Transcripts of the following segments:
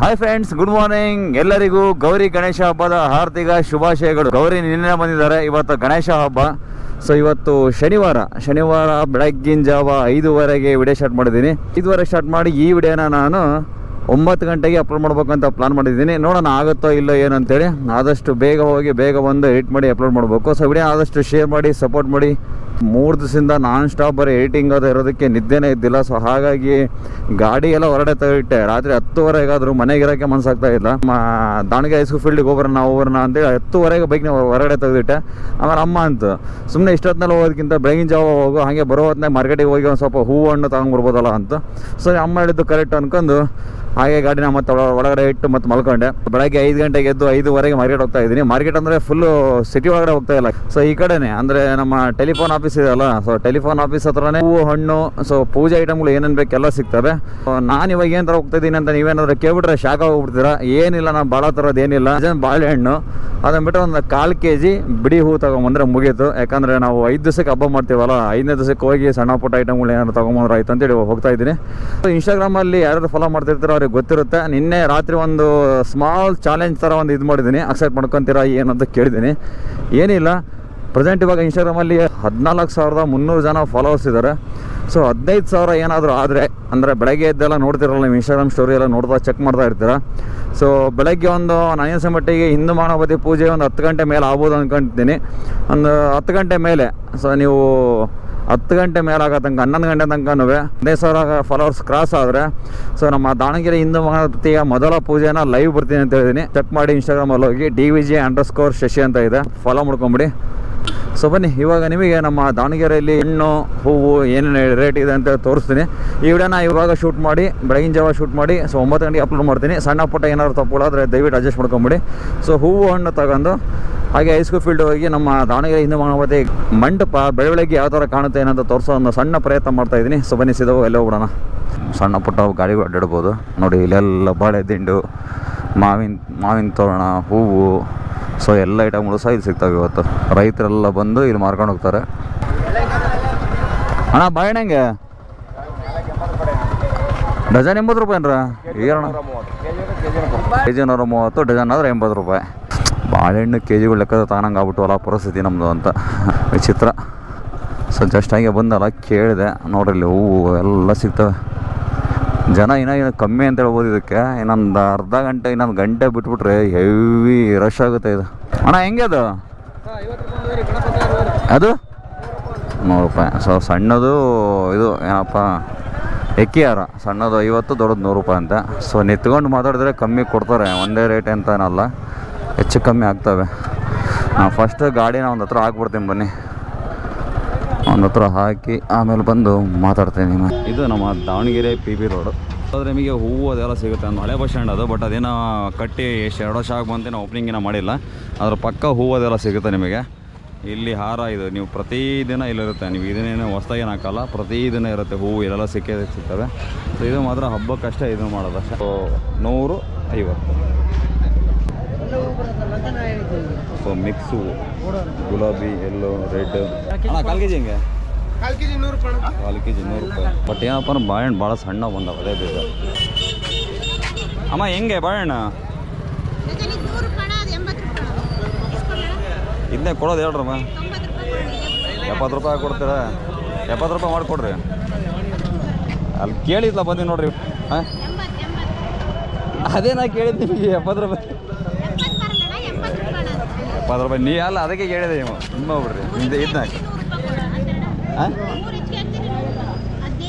Hi friends good morning ಎಲ್ಲರಿಗೂ ಗೌರಿ ಗಣೇಶ ಹಬ್ಬದ ಹಾರ್ದಿಕ ಶುಭಾಶಯಗಳು. ಗೌರಿ ನಿನ್ನೆ ಬಂದಿದ್ದಾರೆ, ಇವತ್ತು ಗಣೇಶ ಹಬ್ಬ. ಸೊ ಇವತ್ತು ಶನಿವಾರ. ಶನಿವಾರ ಬೆಳಗ್ಗಿನ ಜಾವ ಐದುವರೆಗೆ ವಿಡಿಯೋ ಸ್ಟಾರ್ಟ್ ಮಾಡಿದ್ದೀನಿ. ಐದುವರೆಗೆ ಸ್ಟಾರ್ಟ್ ಮಾಡಿ ಈ ವಿಡಿಯೋನ ನಾನು ಒಂಬತ್ತು ಗಂಟೆಗೆ ಅಪ್ಲೋಡ್ ಮಾಡ್ಬೇಕಂತ ಪ್ಲಾನ್ ಮಾಡಿದ್ದೀನಿ. ನೋಡೋಣ ಆಗುತ್ತೋ ಇಲ್ಲೋ ಏನು ಅಂತೇಳಿ. ಆದಷ್ಟು ಬೇಗ ಹೋಗಿ, ಬೇಗ ಬಂದು ಎಡಿಟ್ ಮಾಡಿ ಅಪ್ಲೋಡ್ ಮಾಡಬೇಕು. ಸೊ ವಿಡಿಯೋ ಆದಷ್ಟು ಶೇರ್ ಮಾಡಿ ಸಪೋರ್ಟ್ ಮಾಡಿ. ಮೂರು ದಿವಸದಿಂದ ನಾನ್ ಸ್ಟಾಪ್ ಬರೀ ಏಟಿಂಗ್ ಅದು ಇರೋದಕ್ಕೆ ನಿದ್ದೆನೇ ಇದ್ದಿಲ್ಲ. ಸೊ ಹಾಗಾಗಿ ಗಾಡಿ ಎಲ್ಲ ಹೊರಡೆ ತೆಗಿಟ್ಟೆ ರಾತ್ರಿ ಹತ್ತುವರೆಗಾದರೂ ಮನೆಗೆ ಇರೋಕ್ಕೆ ಮನಸ್ಸಾಗ್ತಾ ಇಲ್ಲ. ದಾವಣಗೆರೆ ಹೈಸ್ಕೂಲ್ ಫೀಲ್ಡಿಗೆ ಹೋಗ್ಬರೋಣ ಹೋಗ್ಬರೋಣ ಅಂತೇಳಿ ಹತ್ತುವರೆಗೆ ಬೈಕ್ನ ಹೊರಗಡೆ ತೆಗೆದಿಟ್ಟೆ ಆಮೇಲೆ ಅಮ್ಮ ಅಂತ ಸುಮ್ಮನೆ ಇಷ್ಟೊತ್ತಿನಲ್ಲಿ ಹೋಗೋದಕ್ಕಿಂತ ಬೆಳಗಿನ ಜಾವ ಹೋಗು, ಹಾಗೆ ಬರೋ ಹೊತ್ತಿನಾಗ ಮಾರ್ಕೆಟಿಗೆ ಹೋಗಿ ಒಂದು ಸ್ವಲ್ಪ ಹೂವು ಹಣ್ಣು ತಗೊಂಡ್ಬಿಡ್ಬೋದಲ್ಲ ಅಂತ. ಸೊ ಅಮ್ಮ ಹೇಳಿದ್ದು ಕರೆಕ್ಟ್ ಅನ್ಕೊಂಡು ಹಾಗೆ ಗಾಡಿನ ಮತ್ತೆ ಒಳ- ಒಳಗಡೆ ಇಟ್ಟು ಮತ್ತೆ ಮಲ್ಕೊಂಡೆ. ಬೆಳಗ್ಗೆ ಐದು ಗಂಟೆಗೆ ಎದ್ದು ಐದುವರೆಗೆ ಮಾರ್ಕೆಟ್ ಹೋಗ್ತಾ ಇದ್ದೀನಿ. ಮಾರ್ಕೆಟ್ ಅಂದರೆ ಫುಲ್ಲು ಸಿಟಿ ಒಳಗಡೆ ಹೋಗ್ತಾ ಇಲ್ಲ. ಸೊ ಈ ಕಡೆನೆ, ಅಂದರೆ ನಮ್ಮ ಟೆಲಿಫೋನ್ ಆಫೀಸ್ ಇದೆಯಲ್ಲ ಸೊ ಟೆಲಿಫೋನ್ ಆಫೀಸ್ ಹತ್ರನೇ ಹೂವು, ಹಣ್ಣು ಸೊ ಪೂಜೆ ಐಟಮ್ಗಳು ಏನೇನು ಬೇಕೆಲ್ಲ ಸಿಗ್ತವೆ. ನಾನು ಇವಾಗ ಏನು ತರ ಹೋಗ್ತಾ ಇದ್ದೀನಿ ಅಂತ ನೀವೇನಾದ್ರು ಕೇಳ್ಬಿಟ್ರೆ ಶಾಖ ಹೋಗ್ಬಿಡ್ತೀರಾ? ಏನಿಲ್ಲ, ನಾನು ಭಾಳ ಥರದ್ದು ಏನಿಲ್ಲ. ಬಾಳೆಹಣ್ಣು. ಅದನ್ನ ಬಿಟ್ಟರೆ ಒಂದು ಕಾಲು ಕೆ ಜಿ ಬಿಡಿ ಹೂ ತಗೊಂಬಂದ್ರೆ ಮುಗೀತು. ಯಾಕಂದರೆ ನಾವು ಐದು ದಿವಸಕ್ಕೆ ಹಬ್ಬ ಮಾಡ್ತೀವಲ್ಲ, ಐದನೇ ದಿವಸಕ್ಕೆ ಹೋಗಿ ಸಣ್ಣ ಪುಟ್ಟ ಐಟಮ್ಗಳು ಏನಾದ್ರು ತೊಗೊಂಬಂದ್ರೆ ಆಯ್ತು ಅಂತೇಳಿ ಹೋಗ್ತಾ ಇದ್ದೀನಿ. ಇನ್ಸ್ಟಾಗ್ರಾಮಲ್ಲಿ ಯಾರು ಫಾಲೋ ಮಾಡ್ತಿರ್ತಾರೋ ಅವ್ರಿಗೆ ಗೊತ್ತಿರುತ್ತೆ. ನಿನ್ನೆ ರಾತ್ರಿ ಒಂದು ಸ್ಮಾಲ್ ಚಾಲೆಂಜ್ ಥರ ಒಂದು ಇದು ಮಾಡಿದ್ದೀನಿ. ಅಕ್ಸೆಪ್ಟ್ ಮಾಡ್ಕೊತೀರಾ ಏನಂತ ಕೇಳಿದ್ದೀನಿ. ಏನಿಲ್ಲ. ಪ್ರೆಸೆಂಟ್ ಇವಾಗ ಇನ್ಸ್ಟಾಗ್ರಾಮಲ್ಲಿ ಹದಿನಾಲ್ಕು ಸಾವಿರದ ಮುನ್ನೂರು ಜನ ಫಾಲೋವರ್ಸ್ ಇದ್ದಾರೆ. ಸೊ ಹದಿನೈದು ಸಾವಿರ ಏನಾದರೂ ಆದರೆ, ಅಂದರೆ ಬೆಳಗ್ಗೆ ಎದ್ದೆಲ್ಲ ನೋಡ್ತಿರಲ್ಲ ನೀವು ಇನ್ಸ್ಟಾಗ್ರಾಮ್ ಸ್ಟೋರಿ ಎಲ್ಲ ನೋಡ್ತಾ ಚೆಕ್ ಮಾಡ್ತಾ ಇರ್ತೀರ. ಸೊ ಬೆಳಗ್ಗೆ ಒಂದು ನನಗೆ ಮಟ್ಟಿಗೆ ಹಿಂದೂ ಮಾನವತಿ ಪೂಜೆ ಒಂದು ಹತ್ತು ಗಂಟೆ ಮೇಲೆ ಆಗ್ಬೋದು ಅಂದ್ಕೊಂತೀನಿ ಒಂದು ಹತ್ತು ಗಂಟೆ ಮೇಲೆ. ಸೊ ನೀವು ಹತ್ತು ಗಂಟೆ ಮೇಲೆ ಆಗೋ ತನಕ, ಹನ್ನೊಂದು ಗಂಟೆ ತನಕನೂ ಹದಿನೈದು ಸಾವಿರ ಫಾಲೋವರ್ಸ್ ಕ್ರಾಸ್ ಆದರೆ ಸೊ ನಮ್ಮ ದಾವಣಗೆರೆ ಹಿಂದೂ ಮೊದಲ ಪೂಜೆನ ಲೈವ್ ಬರ್ತೀನಿ ಅಂತ ಹೇಳಿದ್ದೀನಿ ಚೆಕ್ ಮಾಡಿ ಇನ್ಸ್ಟಾಗ್ರಾಮಲ್ಲಿ ಹೋಗಿ D V G underscore Shashi ಅಂತ ಇದೆ. ಫಾಲೋ ಮಾಡ್ಕೊಂಬಿಡಿ. ಸೊ ಬನ್ನಿ, ಇವಾಗ ನಿಮಗೆ ನಮ್ಮ ದಾವಣಗೆರೆಯಲ್ಲಿ ಹಣ್ಣು, ಹೂವು ಏನೇನು ರೇಟ್ ಇದೆ ಅಂತ ತೋರಿಸ್ತೀನಿ. ಈ ವಿಡಿಯೋನ ಇವಾಗ ಶೂಟ್ ಮಾಡಿ, ಬೆಳಗಿನ ಜಾವ ಶೂಟ್ ಮಾಡಿ ಸೊ ಒಂಬತ್ತು ಗಂಟೆಗೆ ಅಪ್ಲೋಡ್ ಮಾಡ್ತೀನಿ. ಸಣ್ಣ ಪುಟ್ಟ ಏನಾದ್ರು ತಪ್ಪುಗಳಾದರೆ ದಯವಿಟ್ಟು ಅಡ್ಜಸ್ಟ್ ಮಾಡ್ಕೊಂಬಿಡಿ. ಸೊ ಹೂವು ಹಣ್ಣು ತಗೊಂಡು ಹಾಗೆ ಹೈಸ್ಕೂಲ್ ಫೀಲ್ಡ್ ಹೋಗಿ ನಮ್ಮ ದಾವಣಗೆರೆ ಹಿಂದೂ ಮಹಾಪತಿ ಮಂಟಪ ಬೆಳವಳಿಗೆ ಯಾವ ಥರ ಕಾಣುತ್ತೆ ಏನಂತ ತೋರಿಸೋ ಒಂದು ಸಣ್ಣ ಪ್ರಯತ್ನ ಮಾಡ್ತಾ ಇದ್ದೀನಿ. ಸೊ ಬನ್ನಿ ಸಿದವು ಎಲ್ಲ ಹೋಗ್ಬಿಡೋಣ. ಸಣ್ಣ ಪುಟ್ಟ ಗಾಡಿ ಅಡ್ಡಾಡ್ಬೋದು. ನೋಡಿ ಇಲ್ಲೆಲ್ಲ ಬಾಳೆ ದಿಂಡು ಮಾವಿನ ಮಾವಿನ ತೋರಣ ಹೂವು. ಸೊ ಎಲ್ಲ ಐಟಮ್ಗಳು ಸಹ ಇಲ್ಲಿ ಸಿಗ್ತವೆ ಇವತ್ತು. ರೈತರೆಲ್ಲ ಬಂದು ಇಲ್ಲಿ ಮಾರ್ಕೊಂಡು ಹೋಗ್ತಾರೆ. ಅಣ್ಣ ಬಾಳೆಹಣ್ಣು ಹೆಂಗೆ? ಡಜನ್ ಎಂಬತ್ತು ರೂಪಾಯಿ ಏನ್ರ? ಏನಣ್ಣ ಕೆ ಜಿ ನೂರ ಮೂವತ್ತು ಡಜನ್ ಆದ್ರೆ ಎಂಬತ್ತು ರೂಪಾಯಿ. ಬಾಳೆಹಣ್ಣು ಕೆ ಜಿಗಳು ಲೆಕ್ಕದ ತಗೊಂಡಂಗೆ ಆಗ್ಬಿಟ್ಟವಲ್ಲ ಪರಿಸ್ಥಿತಿ ನಮ್ಮದು ಅಂತ. ವಿಚಿತ್ರ. ಸೊ ಜಸ್ಟ್ ಹಾಗೆ ಬಂದಲ್ಲ, ಕೇಳಿದೆ. ನೋಡ್ರಿ, ಇಲ್ಲಿ ಹೂವು ಎಲ್ಲ ಸಿಗ್ತವೆ. ಜನ ಇನ್ನೂ ಕಮ್ಮಿ ಅಂತ ಹೇಳ್ಬೋದು ಇದಕ್ಕೆ. ಇನ್ನೊಂದು ಅರ್ಧ ಗಂಟೆ, ಇನ್ನೊಂದು ಗಂಟೆ ಬಿಟ್ಬಿಟ್ರೆ ಹೆವಿ ರಶ್ ಆಗುತ್ತೆ ಇದು. ಅಣ್ಣ, ಹೆಂಗೆ ಅದು? ಅದು? ನೂರು ರೂಪಾಯಿ ಸೊ, ಸಣ್ಣದು ಇದು, ಏನಪ್ಪ ಎಕ್ಕಿ ಹಾರ ಸಣ್ಣದು ಐವತ್ತು, ದೊಡ್ಡದು ನೂರು ರೂಪಾಯಿ ಅಂತ. ಸೊ, ನಿತ್ಕೊಂಡು ಮಾತಾಡಿದ್ರೆ ಕಮ್ಮಿ ಕೊಡ್ತಾರೆ. ಒಂದೇ ರೇಟ್ ಅಂತ ಏನಲ್ಲ ಹೆಚ್ಚು ಕಮ್ಮಿ ಆಗ್ತವೆ. ನಾವು ಫಸ್ಟ್ ಗಾಡಿನ ಒಂದು ಹತ್ರ ಹಾಕ್ಬಿಡ್ತೀನಿ ಬನ್ನಿ. ಒಂದು ಹತ್ರ ಹಾಕಿ ಆಮೇಲೆ ಬಂದು ಮಾತಾಡ್ತೀನಿ ಇದು ನಮ್ಮ ದಾವಣಗೆರೆ ಪಿ ಬಿ ರೋಡು ಆದರೆ ನಿಮಗೆ ಹೂವು ಅದೆಲ್ಲ ಸಿಗುತ್ತೆ ಒಂದು ಹಳೆ ಬಸ್ ಸ್ಟ್ಯಾಂಡ್ ಅದು ಬಟ್ ಅದೇನೋ ಕಟ್ಟಿ ಎಷ್ಟು ಎರಡು ವರ್ಷ ಆಗಿ ಓಪನಿಂಗ್ ಓಪನಿಂಗಿನ ಮಾಡಿಲ್ಲ. ಅದ್ರ ಪಕ್ಕ ಹೂವು ಅದೆಲ್ಲ ಸಿಗುತ್ತೆ ನಿಮಗೆ. ಇಲ್ಲಿ ಹಾರ ಇದು, ನೀವು ಪ್ರತಿದಿನ ಇಲ್ಲಿರುತ್ತೆ. ನೀವು ಇದನ್ನೇನು ಹೊಸ್ದಾಗಿ ಏನು ಹಾಕಲ್ಲ, ಪ್ರತಿದಿನ ಇರುತ್ತೆ ಹೂವು ಇಲ್ಲೆಲ್ಲ ಸಿಕ್ಕೇ ಸಿಗ್ತವೆ. ಸೊ ಇದು ಮಾತ್ರ ಹಬ್ಬಕ್ಕಷ್ಟೇ ಇದು ಮಾಡೋದು ನೂರು ಐವತ್ತು ಸೊ ಮಿಕ್ಸ್ ಗುಲಾಬಿ ಎಲ್ಲೋ ರೆಡ್ ಅಣ್ಣ ಕಾಲು ಕೆ ಜಿ ಹೆಂಗೆ? ಕಾಲ್ ಕೆಜಿ ನೂರು ರೂಪಾಯಿ. ಕಾಲು ಕೆ ಜಿ ನೂರು ರೂಪಾಯಿ. ಬಟ್ ಏನಪ್ಪ ಅಂದ್ರೆ ಬಾಳೆಹಣ್ಣು ಭಾಳ ಸಣ್ಣ ಬಂದ ಅದೇ ಬೇಗ. ಅಮ್ಮ ಹೆಂಗೆ ಬಾಳೆಹಣ್ಣು ಇಸ್ಕೊಳ್ಳೋಣ? ಇದನ್ನೇ ಕೊಡೋದು ಹೇಳ್ರಮ್ಮ. ಎಪ್ಪತ್ತು ರೂಪಾಯಿ ಕೊಡ್ತೀರಾ? ಎಪ್ಪತ್ತು ರೂಪಾಯಿ ಮಾಡಿಕೊಡ್ರಿ. ಅಲ್ಲಿ ಕೇಳಿದ್ಲ ಬಂದಿ ನೋಡ್ರಿ. ಹಾಂ? ಅದೇ ನಾ ಕೇಳಿದ್ದು ನಿಮಗೆ ಎಪ್ಪತ್ತು ರೂಪಾಯಿ ಎಂಬತ್ತು ಬರಲ್ಲ ಎಂಬತ್ತು ರೂಪಾಯಿ ರೂಪಾಯಿ ನೀ ಅಲ್ಲ ಅದಕ್ಕೆ ಕೇಳಿದೆ ನೀವು ನಿಮ್ಮ ಬಿಡ್ರಿ ನಿಮ್ದು ಇದನ್ನ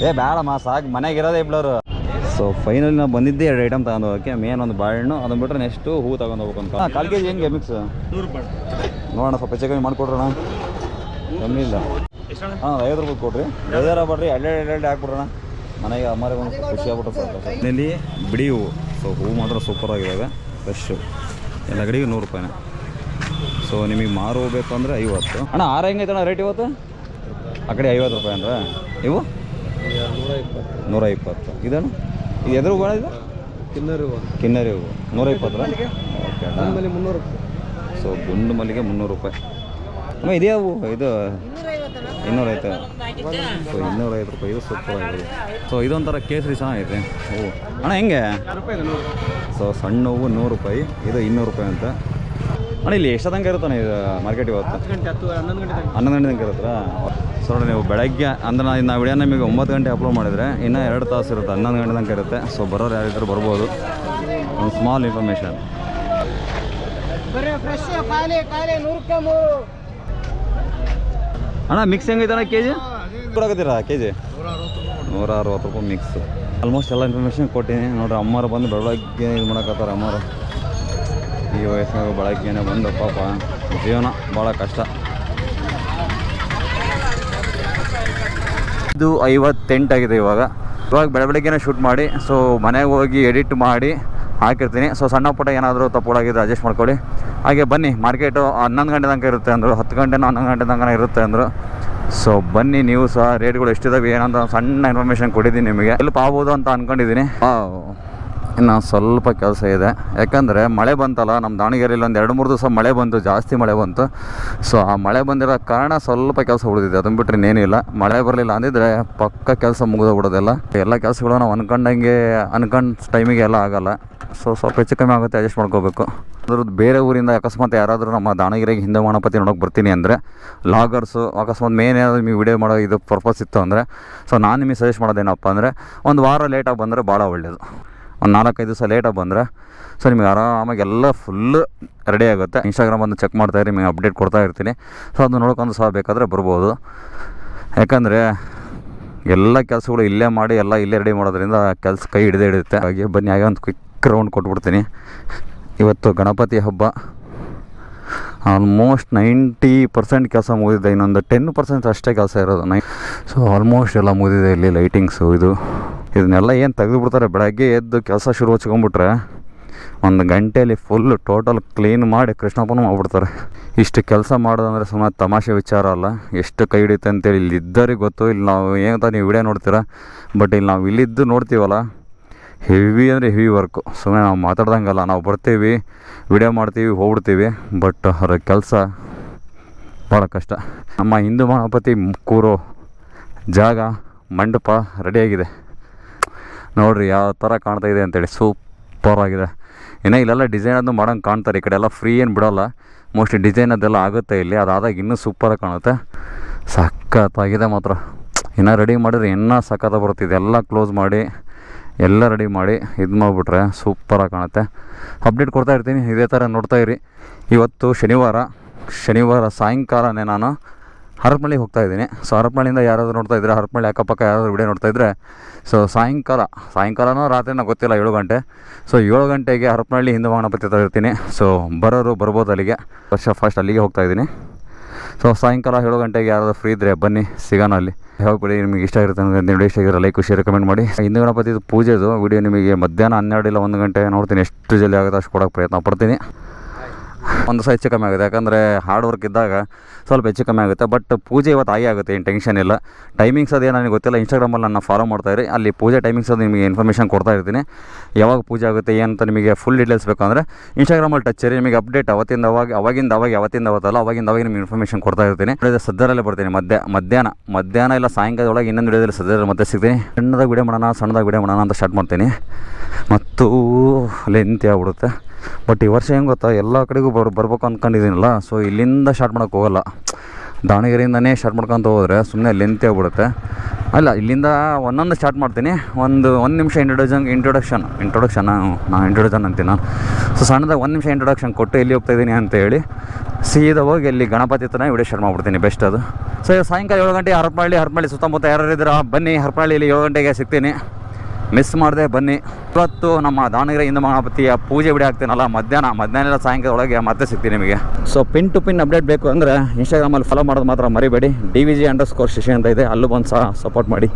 ಏ ಬೇಡಮ್ಮ ಸಾಕು. ಮನೆಗೆ ಇರೋದೇ ಇಬ್ಳರು ಸೊ ಫೈನಲ್ ನಾವು ಬಂದಿದ್ದೆ ಎರಡು ಐಟಮ್ ತಗೊಂಡು ಹೋಗೋಕ್ಕೆ. ಮೇನ್ ಒಂದು ಬಾಳೆಹಣ್ಣು. ಅದನ್ನ ಬಿಟ್ಟರೆ ನೆಕ್ಸ್ಟು ಹೂ ತಗೊಂಡು ಹೋಗ್ಬೇಕು ಅಂತ ಕಾಲು ಕೆ ಜಿ ಹೆಂಗೆ ಮಿಕ್ಸ್ ನೋಡೋಣ ಸ್ವಲ್ಪ ಹೆಚ್ಚು ಕಮ್ಮಿ ಮಾಡಿಕೊಡ್ರಣ ಕಮ್ಮಿ ಇಲ್ಲ. ಹಾಂ ಐವತ್ತು ರೂಪಾಯಿ ಕೊಡ್ರಿ. ಬೇಜಾರ ಬರ್ರಿ ಎರಡೆರಡು ಎರಡೆರಡು ಹಾಕ್ಬಿಡ್ರಣ ಮನೆಗೆ ಅಮ್ಮರಿಗೆ ಒಂದು ಖುಷಿ ಆಗ್ಬಿಟ್ಟು ಇಲ್ಲಿ ಬಿಡಿ ಹೂವು ಸೊ ಹೂವು ಮಾತ್ರ ಸೂಪರ್ ಆಗಿದ್ದಾವೆ ಫ್ರೆಶ್ಶು ಎಲ್ಲ ಕಡೆಗೆ ನೂರು ರೂಪಾಯಿನ. ಸೊ ನಿಮಗೆ ಮಾರು ಹೋಗ್ಬೇಕು ಅಂದರೆ ಐವತ್ತು. ಅಣ್ಣ ಆರು ಹೆಂಗೈತೆ ಅಣ್ಣ ರೇಟ್ ಇವತ್ತು? ಆ ಕಡೆ ಐವತ್ತು ರೂಪಾಯಿ ಅಂದ್ರೆ? ಇವು? ನೂರ ಇಪ್ಪತ್ತು ನೂರ ಇಪ್ಪತ್ತು ಇದನ್ನು ಇದು? ಎದುರು ಹೂವು ಇದು ಕಿನ್ನೂರು ಕಿನ್ನರಿ ಹೂವು ನೂರ ಇಪ್ಪತ್ತು ಓಕೆ ಮುನ್ನೂರು ಸೊ ಗುಂಡು ಮಲ್ಲಿಗೆ ಮುನ್ನೂರು ರೂಪಾಯಿ. ಅಮ್ಮ ಇದೇ ಹೂವು ಇದು ಇನ್ನೂರೈತೆ ಸೊ ಇನ್ನೂರೈವತ್ತು ರೂಪಾಯಿ. ಇದು ಸೂಪರ್ ಆಗಿದೆ ಸೊ ಇದೊಂಥರ ಕೇಸರಿ ಚೆನ್ನಾಗೈತೆ. ಓ. ಅಣ್ಣ ಹೆಂಗೆ? ಸೊ ಸಣ್ಣ ಹೂವು ನೂರು ರೂಪಾಯಿ. ಇದು ಇನ್ನೂರು ರೂಪಾಯಿ ಅಂತ. ಅಣ್ಣ ಇಲ್ಲಿ ಎಷ್ಟು ತನಕ ಇರುತ್ತಾನೆ ಇದು ಮಾರ್ಕೆಟ್ ಇವತ್ತು ಹನ್ನೊಂದು ಗಂಟೆ ತನಕ. ಇರುತ್ತಾ? ಸೊ ನೋಡಿ ನೀವು ಬೆಳಗ್ಗೆ ಅಂದ್ರೆ ನಾವು ನಾವು ವಿಡಿಯೋ ನಿಮಗೆ ಒಂಬತ್ತು ಗಂಟೆ ಅಪ್ಲೋಡ್ ಮಾಡಿದರೆ ಇನ್ನೂ ಎರಡು ತಾಸು ಇರುತ್ತೆ ಹನ್ನೊಂದು ಗಂಟೆ ತನಕ ಇರುತ್ತೆ. ಸೊ ಬರೋರು ಯಾರಿದ್ರು ಬರ್ಬೋದು. ಒಂದು ಸ್ಮಾಲ್ ಇನ್ಫಾರ್ಮೇಷನ್ ಅಣ್ಣ ಮಿಕ್ಸ್ ಹೆಂಗೈತೆ ಅಣ್ಣ ಕೆ ಜಿ ಕೊಡಕತ್ತೀರಾ ಕೆ ಜಿ ನೂರ ಅರವತ್ತು ರೂಪಾಯಿ ಮಿಕ್ಸ್ ಆಲ್ಮೋಸ್ಟ್ ಎಲ್ಲ ಇನ್ಫಾರ್ಮೇಷನ್ ಕೊಟ್ಟಿನಿ ನೋಡ್ರಿ ಅಮ್ಮರು ಬಂದು ಬೆಳಗ್ಗೆ ಇದು ಮಾಡಕತ್ತಾರ ಅಮ್ಮರು ಈ ವಯಸ್ಸಿನಾಗ ಬೆಳಗ್ಗೆನೆ ಬಂದು ಪಾಪ ಜೀವನ ಭಾಳ ಕಷ್ಟ. ಇದು ಐವತ್ತೆಂಟಾಗಿದೆ ಇವಾಗ. ಇವಾಗ ಬೆಳ ಬೆಳಗ್ಗೆನೇ ಶೂಟ್ ಮಾಡಿ ಸೊ ಮನೆಗೆ ಹೋಗಿ ಎಡಿಟ್ ಮಾಡಿ ಹಾಕಿರ್ತೀನಿ. ಸೊ ಸಣ್ಣ ಪುಟ್ಟ ಏನಾದರೂ ತಪ್ಪುಗಳಾಗಿದ್ರೆ ಅಡ್ಜಸ್ಟ್ ಮಾಡ್ಕೊಳ್ಳಿ. ಹಾಗೆ ಬನ್ನಿ ಮಾರ್ಕೆಟು ಹನ್ನೊಂದು ಗಂಟೆ ತನಕ ಇರುತ್ತೆ ಅಂದರು, ಹತ್ತು ಗಂಟೆನೋ ಹನ್ನೊಂದು ಗಂಟೆ ತನಕ ಇರುತ್ತೆ ಅಂದರು. ಸೊ ಬನ್ನಿ, ನೀವು ಸಹ ರೇಟ್ಗಳು ಎಷ್ಟಿದಾವೆ ಏನಂತ ಸಣ್ಣ ಇನ್ಫಾರ್ಮೇಷನ್ ಕೊಟ್ಟಿದ್ದೀನಿ ನಿಮಗೆ. ಎಲ್ಪ್ ಆಗ್ಬೋದು ಅಂತ ಅಂದ್ಕೊಂಡಿದ್ದೀನಿ ಇನ್ನು ಸ್ವಲ್ಪ ಕೆಲಸ ಇದೆ. ಯಾಕಂದರೆ ಮಳೆ ಬಂತಲ್ಲ ನಮ್ಮ ದಾವಣಗೆರೆಯಲ್ಲಿ ಒಂದು ಎರಡು ಮೂರು ದಿವಸ ಮಳೆ ಬಂತು, ಜಾಸ್ತಿ ಮಳೆ ಬಂತು. ಸೊ ಆ ಮಳೆ ಬಂದಿರೋ ಕಾರಣ ಸ್ವಲ್ಪ ಕೆಲಸ ಉಳಿದಿದೆ. ಅದನ್ನು ಬಿಟ್ಟರೆ ಇನ್ನೇನಿಲ್ಲ ಮಳೆ ಬರಲಿಲ್ಲ ಅಂದಿದ್ರೆ ಪಕ್ಕ ಕೆಲಸ ಮುಗಿದು ಬಿಡೋದಿಲ್ಲ. ಎಲ್ಲ ಕೆಲಸಗಳು ನಾವು ಅನ್ಕೊಂಡಂಗೆ, ಅನ್ಕೊಂಡ್ ಟೈಮಿಗೆ ಎಲ್ಲ ಆಗಲ್ಲ. ಸೊ ಸ್ವಲ್ಪ ಹೆಚ್ಚು ಕಮ್ಮಿ ಆಗುತ್ತೆ ಅಡ್ಜಸ್ಟ್ ಮಾಡ್ಕೋಬೇಕು. ಅದ್ರದ್ದು ಬೇರೆ ಊರಿಂದ ಅಕಸ್ಮಾತ್ ಯಾರಾದರೂ ನಮ್ಮ ದಾವಣಗೆರೆಗೆ ಹಿಂದೆ ಗಣಪತಿ ನೋಡೋಕೆ ಬರ್ತೀನಿ ಅಂದರೆ ಲಾಗರ್ಸು ಅಕಸ್ಮಾತ್ ಮೇನ್ ಏನಾದರೂ ನಿಮಗೆ ವಿಡಿಯೋ ಮಾಡೋ ಇದು ಪರ್ಪಸ್ ಇತ್ತು ಅಂದರೆ ಸೊ ನಾನು ನಿಮಗೆ ಸಜೆಸ್ಟ್ ಮಾಡೋದೇನಪ್ಪ ಅಂದರೆ, ಒಂದು ವಾರ ಲೇಟಾಗಿ ಬಂದರೆ ಭಾಳ ಒಳ್ಳೆಯದು ಒಂದು ನಾಲ್ಕೈದು ದಿವಸ ಲೇಟಾಗಿ ಬಂದರೆ ಸೊ ನಿಮಗೆ ಆರಾಮಾಗಿ ಎಲ್ಲ ಫುಲ್ಲು ರೆಡಿ ಆಗುತ್ತೆ. ಇನ್ಸ್ಟಾಗ್ರಾಮ್ ಬಂದು ಚೆಕ್ ಮಾಡ್ತಾ ಇರಿ, ನಿಮಗೆ ಅಪ್ಡೇಟ್ ಕೊಡ್ತಾ ಇರ್ತೀನಿ. ಸೊ ಅದನ್ನ ನೋಡ್ಕೊಂಡು ಸಹ ಬೇಕಾದರೆ ಬರ್ಬೋದು. ಯಾಕಂದರೆ ಎಲ್ಲ ಕೆಲಸಗಳು ಇಲ್ಲೇ ಮಾಡಿ, ಎಲ್ಲ ಇಲ್ಲೇ ರೆಡಿ ಮಾಡೋದ್ರಿಂದ ಕೆಲಸ ಕೈ ಹಿಡಿದೇ ಹಿಡಿಯುತ್ತೆ. ಹಾಗೆ ಬನ್ನಿ, ಹಾಗೆ ಒಂದು ಕ್ವಿಕ್ ರೌಂಡ್ ಕೊಟ್ಬಿಡ್ತೀನಿ. ಇವತ್ತು ಗಣಪತಿ ಹಬ್ಬ. ಆಲ್ಮೋಸ್ಟ್ ನೈಂಟಿ ಪರ್ಸೆಂಟ್ ಕೆಲಸ ಮುಗಿದಿದೆ. ಇನ್ನೊಂದು ಟೆನ್ ಪರ್ಸೆಂಟ್ ಅಷ್ಟೇ ಕೆಲಸ ಇರೋದು. ನೈ ಸೊ ಆಲ್ಮೋಸ್ಟ್ ಎಲ್ಲ ಮುಗಿದಿದೆ ಇಲ್ಲಿ ಲೈಟಿಂಗ್ಸು ಇದು. ಇದನ್ನೆಲ್ಲ ಏನು ತೆಗೆದುಬಿಡ್ತಾರೆ? ಬೆಳಗ್ಗೆ ಎದ್ದು ಕೆಲಸ ಶುರು ಹಚ್ಕೊಂಡ್ಬಿಟ್ರೆ ಒಂದು ಗಂಟೆಯಲ್ಲಿ ಫುಲ್ ಟೋಟಲ್ ಕ್ಲೀನ್ ಮಾಡಿ ಕೃಷ್ಣಪ್ಪನೂ ಮಾಡ್ಬಿಡ್ತಾರೆ. ಇಷ್ಟು ಕೆಲಸ ಮಾಡೋದಂದರೆ ಸುಮ್ಮನೆ ತಮಾಷೆ ವಿಚಾರ ಅಲ್ಲ. ಎಷ್ಟು ಕೈ ಹಿಡಿಯುತ್ತೆ ಅಂತೇಳಿ ಇಲ್ಲಿ ಇದ್ದವ್ರಿಗೆ ಗೊತ್ತು. ಇಲ್ಲಿ ನಾವು ಏನಂತ ನೀವು ವಿಡಿಯೋ ನೋಡ್ತೀರಾ? ಬಟ್ ಇಲ್ಲಿ ನಾವು ಇಲ್ಲಿದ್ದು ನೋಡ್ತೀವಲ್ಲ ಹೆವಿ ಅಂದರೆ ಹೆವಿ ವರ್ಕು ಸುಮ್ಮನೆ ನಾವು ಮಾತಾಡ್ದಂಗಲ್ಲ. ನಾವು ಬರ್ತೀವಿ, ವಿಡಿಯೋ ಮಾಡ್ತೀವಿ, ಹೋಗ್ಬಿಡ್ತೀವಿ. ಬಟ್ ಅವ್ರ ಕೆಲಸ ಭಾಳ ಕಷ್ಟ. ನಮ್ಮ ಹಿಂದೂ ಮಹಾಪತಿ ಕೂರೋ ಜಾಗ, ಮಂಟಪ ರೆಡಿಯಾಗಿದೆ ನೋಡ್ರಿ ಯಾವ ಥರ ಕಾಣ್ತಾ ಇದೆ ಅಂತೇಳಿ. ಸೂಪರ್ ಆಗಿದೆ. ಏನ ಇಲ್ಲೆಲ್ಲ ಡಿಸೈನ್ ಅದು ಮಾಡೋಂಗೆ ಕಾಣ್ತಾರೆ. ಈ ಕಡೆ ಎಲ್ಲ ಫ್ರೀ ಏನು ಬಿಡೋಲ್ಲ. ಮೋಸ್ಟ್ಲಿ ಡಿಸೈನ್ ಅದೆಲ್ಲ ಆಗುತ್ತೆ ಇಲ್ಲಿ. ಅದಾದಾಗ ಇನ್ನೂ ಸೂಪರಾಗಿ ಕಾಣುತ್ತೆ. ಸಖತ್ತಾಗಿದೆ ಮಾತ್ರ. ಇನ್ನೂ ರೆಡಿ ಮಾಡಿದ್ರೆ ಇನ್ನೂ ಸಖತ್ತ ಬರುತ್ತೆ ಇದೆಲ್ಲ ಕ್ಲೋಸ್ ಮಾಡಿ, ಎಲ್ಲ ರೆಡಿ ಮಾಡಿ ಇದು ಮಾಡಿಬಿಟ್ರೆ ಸೂಪರಾಗಿ ಕಾಣುತ್ತೆ. ಅಪ್ಡೇಟ್ ಕೊಡ್ತಾ ಇರ್ತೀನಿ. ಇದೇ ಥರ ನೋಡ್ತಾ ಇರಿ. ಇವತ್ತು ಶನಿವಾರ. ಶನಿವಾರ ಸಾಯಂಕಾಲನೇ ನಾನು ಹರಪನಳ್ಳಿ ಹೋಗ್ತಾ ಇದ್ದೀನಿ. ಸೊ ಹರಪನಳ್ಳಿಯಿಂದ ಯಾರಾದರೂ ನೋಡ್ತಾ ಇದ್ರೆ ಹರಪನಳ್ಳಿ ಅಕ್ಕಪಕ್ಕ ಯಾರಾದರೂ ವಿಡಿಯೋ ನೋಡ್ತಾ ಇದ್ದರೆ ಸೊ ಸಾಯಂಕಾಲ, ಸಾಯಂಕಾಲನೋ ರಾತ್ರಿನೋ ಗೊತ್ತಿಲ್ಲ, ಏಳು ಗಂಟೆ. ಸೊ ಏಳು ಗಂಟೆಗೆ ಹರಪನಹಳ್ಳಿ ಹಿಂದೂ ಗಣಪತಿ ಹತ್ರ ಇರ್ತೀನಿ ಸೊ ಬರೋರು ಬರ್ಬೋದು ಅಲ್ಲಿಗೆ. ವರ್ಷ ಫಸ್ಟ್ ಅಲ್ಲಿಗೆ ಹೋಗ್ತಾ ಇದ್ದೀನಿ. ಸೊ ಸಾಯಂಕಾಲ ಏಳು ಗಂಟೆಗೆ ಯಾರಾದರೂ ಫ್ರೀ ಇದ್ದರೆ ಬನ್ನಿ, ಸಿಗೋಣ ಅಲ್ಲಿ. ಹೋಗ್ಬಿಡಿ ನಿಮಗೆ ಇಷ್ಟ ಇರುತ್ತೆ ಅಂದರೆ ವಿಡಿಯೋ ಇಷ್ಟ ಆಗಿರೋ ಲೈಕ್ ಖುಷಿ ರೆಕಮೆಂಡ್ ಮಾಡಿ. ಹಿಂದೂ ಗಣಪತಿ ಪೂಜೆದು ವಿಡಿಯೋ ನಿಮಗೆ ಮಧ್ಯಾಹ್ನ ಹನ್ನೆರಡು ಇಲ್ಲ ಒಂದು ಗಂಟೆ ನೋಡ್ತೀನಿ. ಎಷ್ಟು ಜಲ್ದಿ ಆಗುತ್ತೆ ಅಷ್ಟು ಕೊಡೋಕೆ ಪ್ರಯತ್ನ ಪಡ್ತೀನಿ. ಒಂದು ಸಹ ಹೆಚ್ಚು ಕಮ್ಮಿ ಆಗುತ್ತೆ. ಯಾಕಂದರೆ ಹಾರ್ಡ್ ವರ್ಕ್ ಇದ್ದಾಗ ಸ್ವಲ್ಪ ಹೆಚ್ಚು ಕಮ್ಮಿ ಆಗುತ್ತೆ. ಬಟ್ ಪೂಜೆ ಇವತ್ತು ಆಗಿ ಆಗುತ್ತೆ, ಏನು ಟೆನ್ಷನ್ ಇಲ್ಲ. ಟೈಮಿಂಗ್ಸ್ ಅದೇನು ನನಗೆ ಗೊತ್ತಿಲ್ಲ. ಇನ್ಸ್ಟಾಗ್ರಾಮಲ್ಲಿ ನಾನು ಫಾಲೋ ಮಾಡ್ತಾ ಇರಿ. ಅಲ್ಲಿ ಪೂಜೆ ಟೈಮಿಂಗ್ಸ್ ಅದು ನಿಮಗೆ ಇನ್ಫಾರ್ಮೇಷನ್ ಕೊಡ್ತಾ ಇರ್ತೀನಿ. ಯಾವಾಗ ಪೂಜೆ ಆಗುತ್ತೆ ಏನಂತ ನಿಮಗೆ ಫುಲ್ ಡೀಟೇಲ್ಸ್ ಬೇಕಂದರೆ ಇನ್ಸ್ಟಾಗ್ರಾಮಲ್ಲಿ ಟಚ್ ಇರಿ. ನಿಮಗೆ ಅಪ್ಡೇಟ್ ಅವತ್ತಿಂದ ಅವಾಗ, ಅವಾಗಿಂದ ಅವಾಗ, ಯಾವತ್ತಿಂದ ಅವತ್ತಲ್ಲ, ಅವಾಗಿಂದ ಅವಾಗ ನಿಮಗೆ ಇನ್ಫಾರ್ಮೇಷನ್ ಕೊಡ್ತಾ ಇರ್ತೀನಿ. ಸದ್ಯದಲ್ಲೇ ಬರ್ತೀನಿ. ಮಧ್ಯ, ಮಧ್ಯಾಹ್ನ ಮಧ್ಯಾಹ್ನ ಇಲ್ಲ ಸಾಯಂಕಾಲ ಒಳಗೆ ಇನ್ನೊಂದು ವಿಡಿಯೋದಲ್ಲಿ ಸದ್ಯದಲ್ಲಿ ಮತ್ತೆ ಸಿಗ್ತೀನಿ. ಸಣ್ಣದಾಗ ವಿಡಿಯೋ ಮಾಡೋಣ, ಸಣ್ಣದಾಗ ವಿಡಿಯೋ ಮಾಡೋಣ ಅಂತ ಸ್ಟಾರ್ಟ್ ಮಾಡ್ತೀನಿ. ಮತ್ತು ಲೆಂತಿ ಆಗ್ಬಿಡುತ್ತೆ. ಬಟ್ ಈ ವರ್ಷ ಹೆಂಗೆ ಗೊತ್ತಾ, ಎಲ್ಲ ಕಡೆಗೂ ಬರ್, ಬರ್ಬೇಕು ಅಂದ್ಕೊಂಡಿದ್ದೀನಲ್ಲ ಸೊ ಇಲ್ಲಿಂದ ಸ್ಟಾರ್ಟ್ ಮಾಡೋಕೆ ಹೋಗಲ್ಲ. ದಾವಣಗೆರೆಯಿಂದನೇ ಸ್ಟಾರ್ಟ್ ಮಾಡ್ಕೊತ ಹೋದರೆ ಸುಮ್ಮನೆ ಲೆಂತ್ ಆಗ್ಬಿಡುತ್ತೆ. ಅಲ್ಲ, ಇಲ್ಲಿಂದ ಒಂದೊಂದು ಸ್ಟಾರ್ಟ್ ಮಾಡ್ತೀನಿ. ಒಂದು ಒಂದು ನಿಮಿಷ ಇಂಟ್ರೊಡಕ್ಷನ್ ಇಂಟ್ರೊಡಕ್ಷನ್ ಇಂಟ್ರೊಡಕ್ಷನ್ ನಾನು ಇಂಟ್ರೊಡಕ್ಷನ್ ಅಂತೀನಿ? ನಾನು ಸೊ ಸಣ್ಣದಾಗ ಒಂದು ನಿಮಿಷ ಇಂಟ್ರೊಡಕ್ಷನ್ ಕೊಟ್ಟು ಎಲ್ಲಿ ಹೋಗ್ತಾ ಇದ್ದೀನಿ ಅಂತ ಹೇಳಿ ಸೀದಾ ಹೋಗಿ ಎಲ್ಲಿ ಗಣಪತಿ ಹತ್ರನೇ ವಿಡಿಯೋ ಶೇರ್ ಮಾಡ್ಬಿಡ್ತೀನಿ ಬೆಸ್ಟ್ ಅದು. ಸೊ ಸಾಯಂಕಾಲ ಏಳು ಗಂಟೆ ಹರಪಳ್ಳಿ ಹರಪಳ್ಳಿ ಸುತ್ತಮುತ್ತ ಯಾರು ಇದ್ದೀರಾ ಬನ್ನಿ ಹರಪಳ್ಳಿಯಲ್ಲಿ ಏಳು ಗಂಟೆಗೆ ಸಿಗ್ತೀನಿ. ಮಿಸ್ ಮಾಡದೆ, ಬನ್ನಿ. ಇವತ್ತು ನಮ್ಮ ದಾವಣಗೆರೆ ಹಿಂದೂ ಮಹಾಪತಿಯ ಪೂಜೆ ಬಿಡಿ ಆಗ್ತೀನಲ್ಲ ಮಧ್ಯಾಹ್ನ ಮಧ್ಯಾಹ್ನ ಸಾಯಂಕಾಲ ಒಳಗೆ ಮತ್ತೆ ಸಿಗ್ತೀನಿ ನಿಮಗೆ. So pin to pin update ಬೇಕು ಅಂದರೆ ಇನ್ಸ್ಟಾಗ್ರಾಮಲ್ಲಿ ಫಾಲೋ ಮಾಡೋದು ಮಾತ್ರ ಮರಿಬೇಡಿ. D V G underscore ಅಂತ ಇದೆ, ಅಲ್ಲೂ ಬಂದು ಸಹ ಸಪೋರ್ಟ್ ಮಾಡಿ.